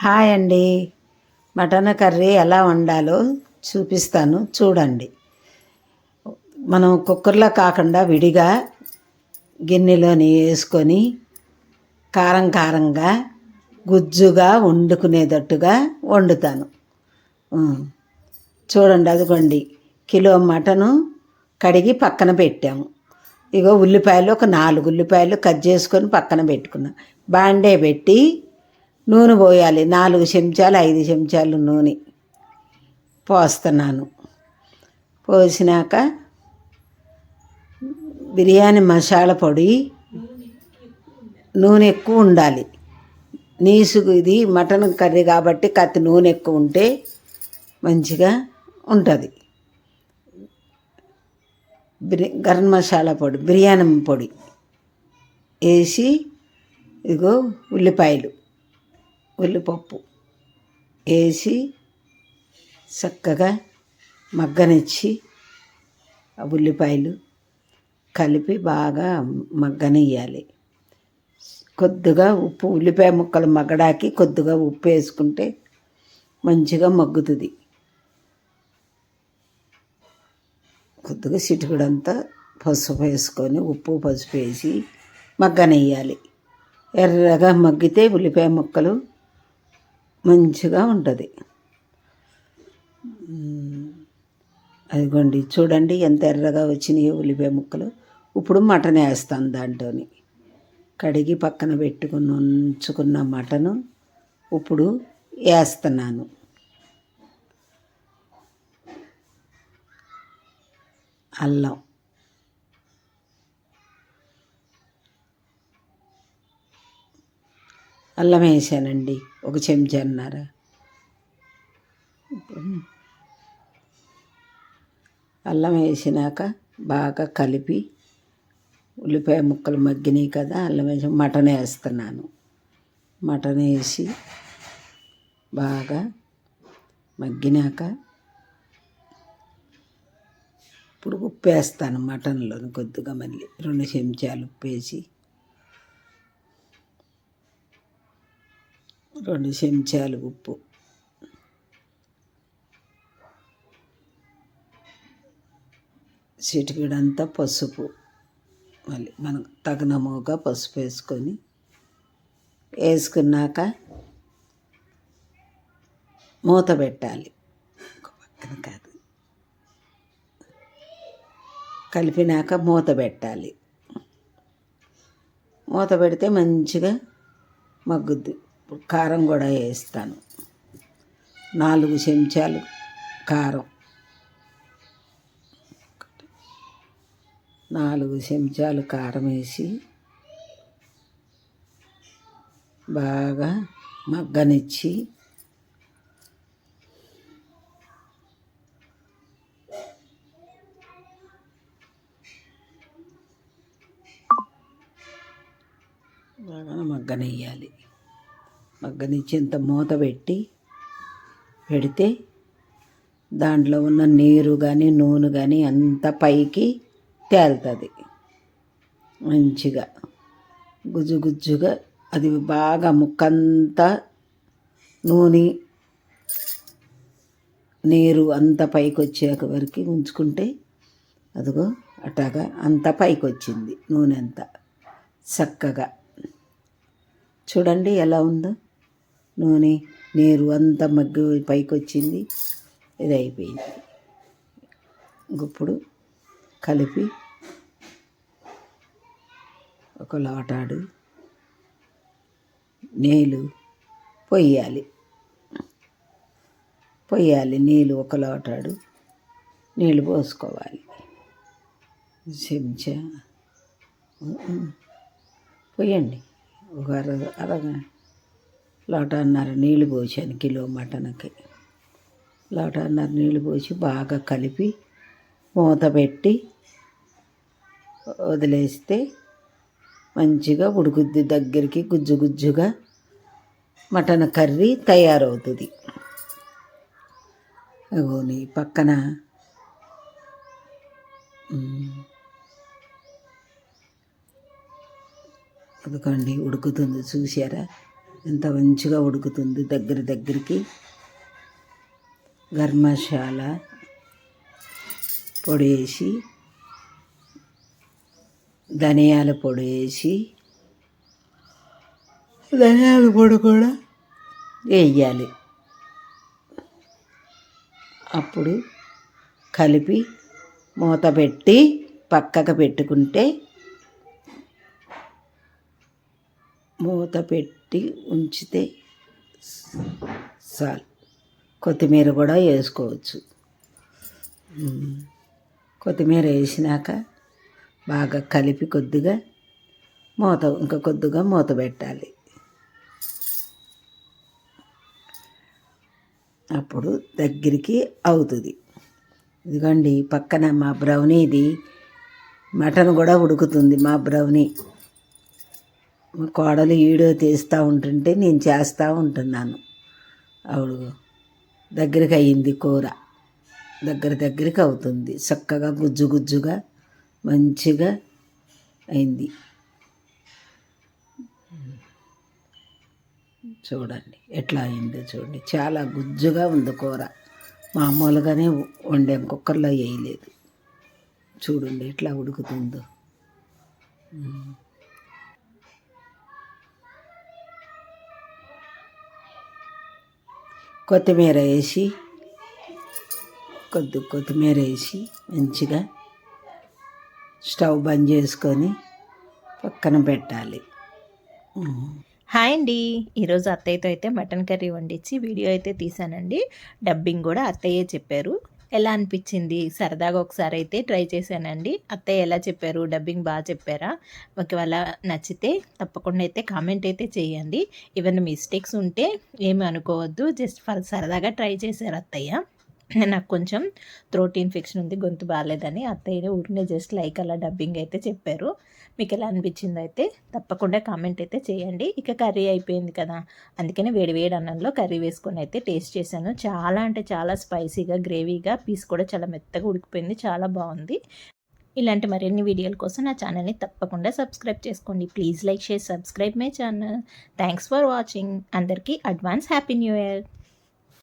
Hi అండి. Mutton curry ఎలా వండాలో చూపిస్తాను. చూడండి. మనం కుక్కర్లో కాకుండా విడిగా గిన్నెలోని వేసుకొని కారం కారంగా గుజ్జుగా వండుకునేటట్టుగా వండుతాను. చూడండి అదిగోండి. కిలో మటను కడిగి పక్కన పెట్టాము. ఇగో ఉల్లిపాయలు ఒక నాలుగు ఉల్లిపాయలు కట్ చేసుకొని పక్కన పెట్టుకున్నాం. బాండే పెట్టి నూనె పోయాలి. నాలుగు చెంచాలు ఐదు చెంచాలు నూనె పోస్తున్నాను. పోసినాక బిర్యానీ మసాలా పొడి నూనె ఎక్కువ ఉండాలి. నీసుకు ఇది మటన్ కర్రీ కాబట్టి కత్తి నూనె ఎక్కువ ఉంటే మంచిగా ఉంటుంది. బిర్యా గరం మసాలా పొడి బిర్యానీ పొడి వేసి ఇదిగో ఉల్లిపాయలు ఉల్లిపప్పు వేసి చక్కగా మగ్గనిచ్చి ఆ ఉల్లిపాయలు కలిపి బాగా మగ్గనియ్యాలి. కొద్దిగా ఉప్పు ఉల్లిపాయ ముక్కలు మగ్గడానికి కొద్దిగా ఉప్పు వేసుకుంటే మంచిగా మగ్గుతుంది. కొద్దిగా చిటికడంతా పసుపు వేసుకొని ఉప్పు పసుపు వేసి మగ్గనెయ్యాలి. ఎర్రగా మగ్గితే ఉల్లిపాయ ముక్కలు మంచిగా ఉంటుంది. అదిగోండి చూడండి ఎంత ఎర్రగా వచ్చినాయో ఉల్లిపాయ ముక్కలు. ఇప్పుడు మటన్ వేస్తాను దాంట్లోని. కడిగి పక్కన పెట్టుకుని ఉంచుకున్న మటను ఇప్పుడు వేస్తున్నాను. అల్లం. అల్లం వేసానండి. ఒక చెంచాన్నర అల్లం వేసినాక బాగా కలిపి ఉల్లిపాయ ముక్కలు మగ్గినాయి కదా అల్లం వేసి మటన్ వేస్తున్నాను. మటన్ వేసి బాగా మగ్గినాక ఇప్పుడు ఉప్పు వేస్తాను మటన్లో కొద్దిగా మళ్ళీ. రెండు చెంచాలు ఉప్పు వేసి రెండు చెంచాలు ఉప్పు. చిటికెడంతా పసుపు. మళ్ళీ మనకు తగినముగా పసుపు వేసుకొని వేసుకున్నాక మూత పెట్టాలి. ఒక పక్కన కాదు. కలిపినాక మూత పెట్టాలి. మూత పెడితే మంచిగా మగ్గుద్ది. ఇప్పుడు కారం కూడా వేస్తాను. నాలుగు చెంచాలు కారం. నాలుగు చెంచాలు కారం వేసి బాగా మగ్గనిచ్చి బాగా మగ్గనియ్యాలి. మగ్గనిచ్చి ఇంత మూత పెట్టి పెడితే దాంట్లో ఉన్న నీరు కానీ నూనె కానీ అంత పైకి తేలుతుంది. మంచిగా గుజ్జు గుజ్జుగా అది బాగా ముక్కంతా నూనె నీరు అంత పైకి వచ్చేక వరకు ఉంచుకుంటే అదిగో అటాగా అంత పైకి వచ్చింది నూనె అంతా చక్కగా. చూడండి ఎలా ఉందో. నూనె నీరు అంతా మగ్గి పైకి వచ్చింది ఇది అయిపోయింది. ఇప్పుడు కలిపి ఒక లోటాడు. నీళ్ళు పొయ్యాలి. పొయ్యాలి నీళ్ళు ఒక లోటాడు. నీళ్ళు పోసుకోవాలి. చెంచా. పొయ్యండి. ఒక అర అరగా లోటన్నర నీళ్ళు పోసాను కిలో మటన్కి. లోటన్నర నీళ్ళు పోసి బాగా కలిపి మూత పెట్టి వదిలేస్తే మంచిగా ఉడుకుద్ది దగ్గరికి గుజ్జు గుజ్జుగా మటన్ కర్రీ తయారవుతుంది. అగోని పక్కన ఉమ్, అదిగోండి ఉడుకుతుంది చూసారా ఎంత మంచిగా ఉడుకుతుంది దగ్గర దగ్గరికి. గరం పొడి వేసి ధనియాల పొడి వేసి ధనియాల పొడి కూడా వేయాలి. అప్పుడు కలిపి మూత పెట్టి పక్కకు పెట్టుకుంటే మూత పెట్టి ఉంచితే చాలు కొత్తిమీర కూడా వేసుకోవచ్చు. కొత్తిమీర వేసినాక బాగా కలిపి కొద్దిగా మూత ఇంకా కొద్దిగా మూత పెట్టాలి. అప్పుడు దగ్గరికి అవుతుంది. ఇదిగోండి పక్కన మా బ్రౌనీది మటన్ కూడా ఉడుకుతుంది మా బ్రౌనీ. మా కోడలు వీడియో తీస్తూ ఉంటుంటే నేను చేస్తూ ఉంటున్నాను. ఆవిడ దగ్గరికి అయ్యింది కూర. దగ్గర దగ్గరికి అవుతుంది చక్కగా గుజ్జు గుజ్జుగా మంచిగా అయింది. చూడండి ఎట్లా అయిందో చూడండి. చాలా గుజ్జుగా ఉంది కూర. మామూలుగానే వండాం కుక్కర్లో వేయలేదు. చూడండి ఎట్లా ఉడుకుతుందో. కొత్తిమీర వేసి కొద్ది కొత్తిమీర వేసి మంచిగా స్టవ్ బంద్ చేసుకొని పక్కన పెట్టాలి. హాయ్ అండి. ఈరోజు అత్తయ్యతో అయితే మటన్ కర్రీ వండించి వీడియో అయితే తీసానండి. డబ్బింగ్ కూడా అత్తయ్యే చెప్పారు. ఎలా అనిపించింది? సరదాగా ఒకసారి అయితే ట్రై చేశానండి. అత్తయ్య ఎలా చెప్పారు? డబ్బింగ్ బాగా చెప్పారా? ఒకవేళ నచ్చితే తప్పకుండా అయితే కామెంట్ అయితే చేయండి. ఏమైనా మిస్టేక్స్ ఉంటే ఏమి అనుకోవద్దు. జస్ట్ ఫర్ సరదాగా ట్రై చేశారు అత్తయ్య. నాకు కొంచెం థ్రోట్ ఇన్ఫెక్షన్ ఉంది గొంతు బాగాలేదని అత్తయ్య ఊరినే జస్ట్ లైక్ అలా డబ్బింగ్ అయితే చెప్పారు. మీకు ఎలా అనిపించింది అయితే తప్పకుండా కామెంట్ అయితే చేయండి. ఇక కర్రీ అయిపోయింది కదా అందుకని వేడి వేడి అన్నంలో కర్రీ వేసుకొని అయితే టేస్ట్ చేశాను. చాలా అంటే చాలా స్పైసీగా గ్రేవీగా పీస్ కూడా చాలా మెత్తగా ఉడికిపోయింది చాలా బాగుంది. ఇలాంటి మరిన్ని వీడియోల కోసం నా ఛానల్ని తప్పకుండా సబ్స్క్రైబ్ చేసుకోండి. Please like share subscribe my channel thanks for watching అందరికీ అడ్వాన్స్ హ్యాపీ న్యూ ఇయర్